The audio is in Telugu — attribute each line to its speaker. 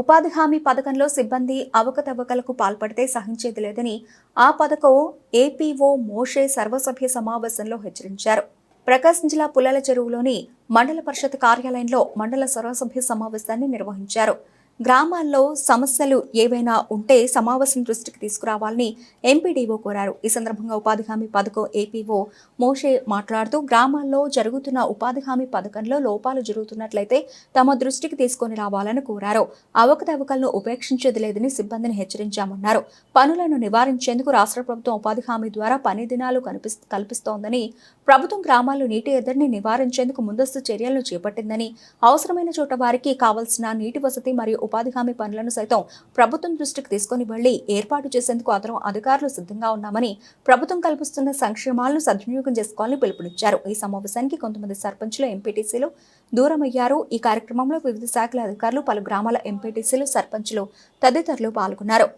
Speaker 1: ఉపాధి హామీ పథకంలో సిబ్బంది అవకతవకలకు పాల్పడితే సహించేది లేదని ఆ పథకం ఏపీఓ మోషే సర్వసభ్య సమావేశంలో హెచ్చరించారు. ప్రకాశం జిల్లా పుల్లల చెరువులోని మండల పరిషత్ కార్యాలయంలో మండల సర్వసభ్య సమావేశాన్ని నిర్వహించారు. గ్రామాల్లో సమస్యలు ఏవైనా ఉంటే సమావేశం దృష్టికి తీసుకురావాలని ఎంపీడీఓ కోరారు. ఈ సందర్భంగా ఉపాధి హామీ పథకం ఏపీఓ మోషే మాట్లాడుతూ గ్రామాల్లో జరుగుతున్న ఉపాధి హామీ పథకంలో లోపాలు జరుగుతున్నట్లయితే తమ దృష్టికి తీసుకొని రావాలని కోరారు. అవకతవకలను ఉపేక్షించేది లేదని సిబ్బందిని హెచ్చరించామన్నారు. పనులను నివారించేందుకు రాష్ట్ర ప్రభుత్వం ఉపాధి హామీ ద్వారా పని దినాలు కనిపిస్ కల్పిస్తోందని ప్రభుత్వం గ్రామాల్లో నీటి ఎద్దరిని నివారించేందుకు ముందస్తు చర్యలను చేపట్టిందని అవసరమైన చోట వారికి కావాల్సిన నీటి వసతి మరియు ఉపాధి హామీ పనులను సైతం ప్రభుత్వం దృష్టికి తీసుకొని వెళ్ళి ఏర్పాటు చేసేందుకు అతను అధికారులు సిద్ధంగా ఉన్నామని ప్రభుత్వం కల్పిస్తున్న సంక్షేమాలను సద్వినియోగం చేసుకోవాలని పిలుపునిచ్చారు. ఈ సమావేశానికి కొంతమంది సర్పంచులు ఎంపీటీసీలు దూరమయ్యారు. ఈ కార్యక్రమంలో వివిధ శాఖల అధికారులు పలు గ్రామాల ఎంపీటీసీలు సర్పంచులు తదితరులు పాల్గొన్నారు.